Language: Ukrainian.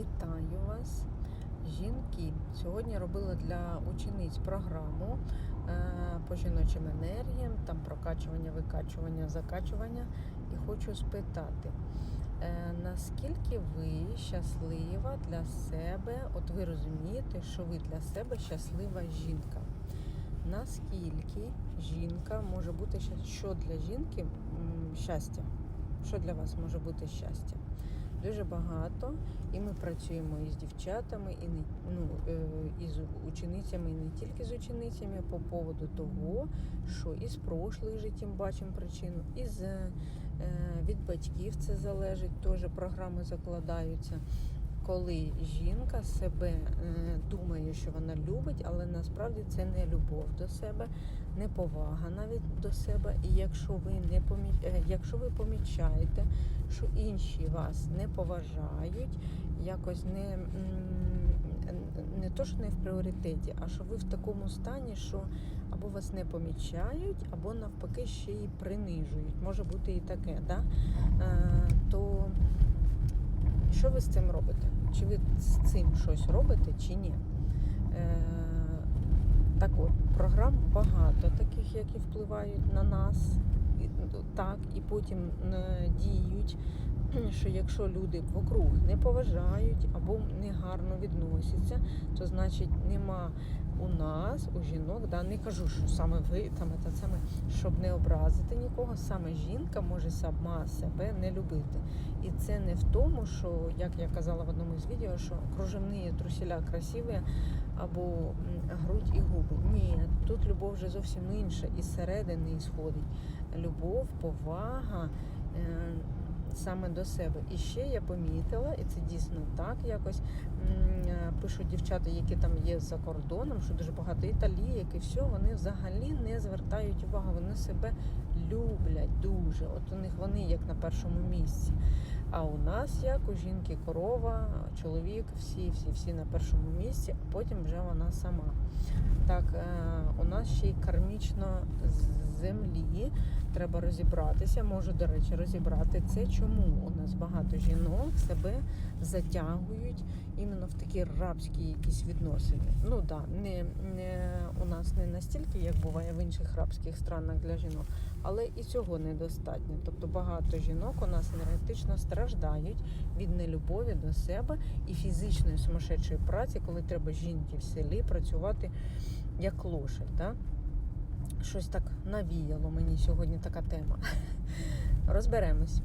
Вітаю вас, жінки. Сьогодні робила для учениць програму е, по жіночим енергіям, там прокачування, викачування, закачування. І хочу спитати, е, наскільки ви щаслива для себе? От ви розумієте, що ви для себе щаслива жінка? Наскільки жінка може бути ща- що для жінки щастя? Що для вас може бути щастя? Дуже багато, і ми працюємо із дівчатами, і не ну е, із ученицями, і не тільки з ученицями по поводу того, що із прошлих життів бачимо причину, і е, від батьків це залежить, теж програми закладаються. Коли жінка себе е, думає, що вона любить, але насправді це не любов до себе, не повага навіть до себе. І якщо ви не помі... е, якщо ви помічаєте, що інші вас не поважають, якось не, не то, що не в пріоритеті, а що ви в такому стані, що або вас не помічають, або навпаки ще й принижують. Може бути і таке, да? е, то що ви з цим робите? Чи ви з цим щось робите, чи ні? Е, так от, програм багато таких, які впливають на нас, так, і потім е, діють, що якщо люди вокруг не поважають або негарно відносяться, то значить нема у нас, у жінок, да, не кажу, що саме ви там та саме, щоб не образити нікого, саме жінка може сама себе не любити. І це не в тому, що, як я казала в одному з відео, що кружевні трусіля красиві або грудь і губи. Ні, тут любов вже зовсім інша, із середини ісходить. Любов, повага. Е- Саме до себе. І ще я помітила, і це дійсно так якось пишуть дівчата, які там є за кордоном, що дуже багато італієк і все, вони взагалі не звертають увагу, вони себе люблять дуже. От у них вони як на першому місці. А у нас як у жінки корова, чоловік, всі, всі, всі на першому місці, а потім вже вона сама. Так, е, у нас ще й кармічно землі треба розібратися. Можу, до речі, розібрати це, чому у нас багато жінок себе затягують іменно в такі рабські якісь відносини. Ну да, не, не у нас не настільки, як буває в інших рабських странах для жінок, але і цього недостатньо. Тобто багато жінок у нас енергетично страждають від нелюбові до себе і фізичної сумасшедшої праці, коли треба жінці в селі працювати як лошадь. Да? Щось так навіяло мені сьогодні така тема. Розберемось.